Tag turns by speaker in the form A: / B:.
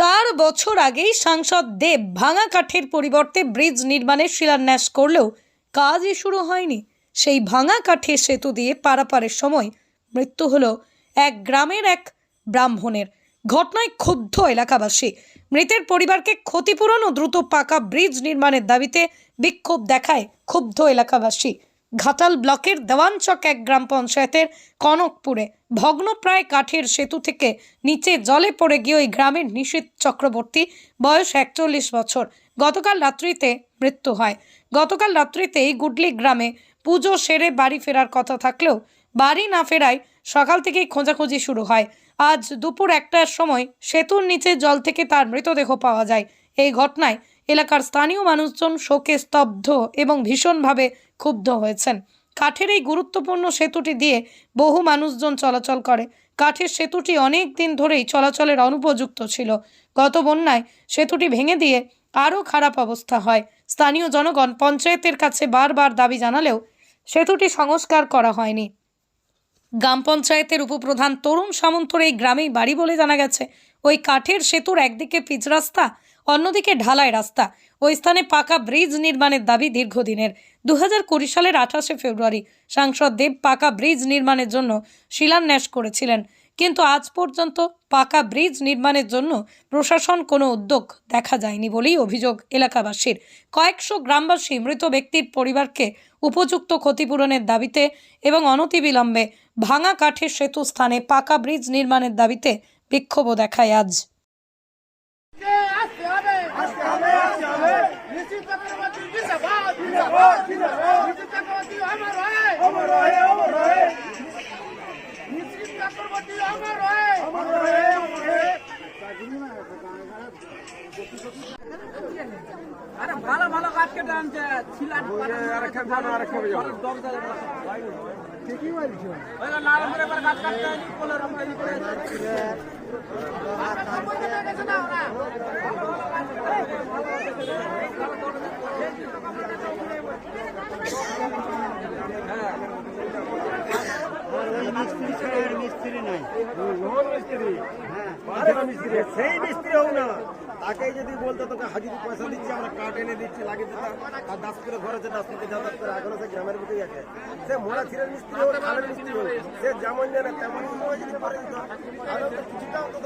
A: চার বছর আগেই সাংসদ দেব ভাঙা কাঠের পরিবর্তে ব্রিজ নির্মাণের শিলান্যাস করলেও কাজই শুরু হয়নি। সেই ভাঙা কাঠের সেতু দিয়ে পারাপারের সময় মৃত্যু হল এক গ্রামের এক ব্রাহ্মণের। ঘটনায় ক্ষুব্ধ এলাকাবাসী। মৃতের পরিবারকে ক্ষতিপূরণ ও দ্রুত পাকা ব্রিজ নির্মাণের দাবিতে বিক্ষোভ দেখায় ক্ষুব্ধ এলাকাবাসী। ঘাটাল ব্লকের দেওয়ানচক এক গ্রাম পঞ্চায়েতের কনকপুরে ভগ্নপ্রায় কাঠের সেতু থেকে নিচে জলে পড়ে গিয়ে ওই গ্রামের নিশীত চক্রবর্তী, বয়স একচল্লিশ বছর। গতকাল রাত্রিতে মৃত্যু হয়। গতকাল রাত্রিতেই গুডলি গ্রামে পুজো সেরে বাড়ি ফেরার কথা থাকলেও বাড়ি না ফেরায় সকাল থেকেই খোঁজাখুঁজি শুরু হয়। আজ দুপুর একটার সময় সেতুর নিচে জল থেকে তার মৃতদেহ পাওয়া যায়। এই ঘটনায় এলাকার স্থানীয় মানুষজন শোকে স্তব্ধ এবং ভীষণভাবে ক্ষুব্ধ হয়েছেন। কাঠের এই গুরুত্বপূর্ণ সেতুটি দিয়ে বহু মানুষজন চলাচল করে। কাঠের সেতুটি অনেক দিন ধরেই চলাচলের অনুপযুক্ত ছিল। গত বন্যায় সেতুটি ভেঙে দিয়ে আরও খারাপ অবস্থা হয়। স্থানীয় জনগণ পঞ্চায়েতের কাছে বারবার দাবি জানালেও সেতুটি সংস্কার করা হয়নি। গ্রাম পঞ্চায়েতের উপপ্রধান তরুণ সামন্তর এই গ্রামেই বাড়ি বলে জানা গেছে, ওই কাঠের সেতুর একদিকে পিচ রাস্তা অন্যদিকে ঢালাই রাস্তা। ওই স্থানে পাকা ব্রিজ নির্মাণের দাবি দীর্ঘদিনের। দু হাজার কুড়ি সালের আঠাশে ফেব্রুয়ারি সাংসদ দেব পাকা ব্রিজ নির্মাণের জন্য শিলান্যাস করেছিলেন। কিন্তু আজ পর্যন্ত পাকা ব্রিজ নির্মাণের জন্য প্রশাসন কোনো উদ্যোগ দেখা যায়নি বলেই অভিযোগ এলাকাবাসীর। কয়েকশো গ্রামবাসী মৃত ব্যক্তির পরিবারকে উপযুক্ত ক্ষতিপূরণের দাবিতে এবং অনতিবিলম্বে ভাঙা কাঠের সেতু স্থানে পাকা ব্রিজ নির্মাণের দাবিতে বিক্ষোভও দেখায় আজ।
B: জিন্দাবাদ জিন্দাবাদ। জিন্দাবাদ নিশ্চিত চক্রবর্তী অমর রহে অমর রহে অমর রহে নিশ্চিত চক্রবর্তী অমর রহে অমর রহে অমর রহে
C: আরে ভালো ভালো কাঠ কেটে আনছে। ছিলাট ঠিকই বলছো। লাল করে এবার গাছ কাটতে হয়নি পোলের রং তৈরি করে
D: সেই মিস্ত্রি হোক না। তাকে যদি বলতো তোকে হাজির পয়সা দিচ্ছি আমরা কাঠ এনে দিচ্ছি লাগিয়ে দিতাম। আর দাস করে ঘর আছে দাস করে যাতায়াত করে এখনও সে গ্রামের ভিতরেই আছে। সে মোড়া ছিলেন মিস্ত্রি হোক খালের মিস্ত্রি হোক সে যেমন জানে তেমন যদি পারে দিত কিছুটা অন্তত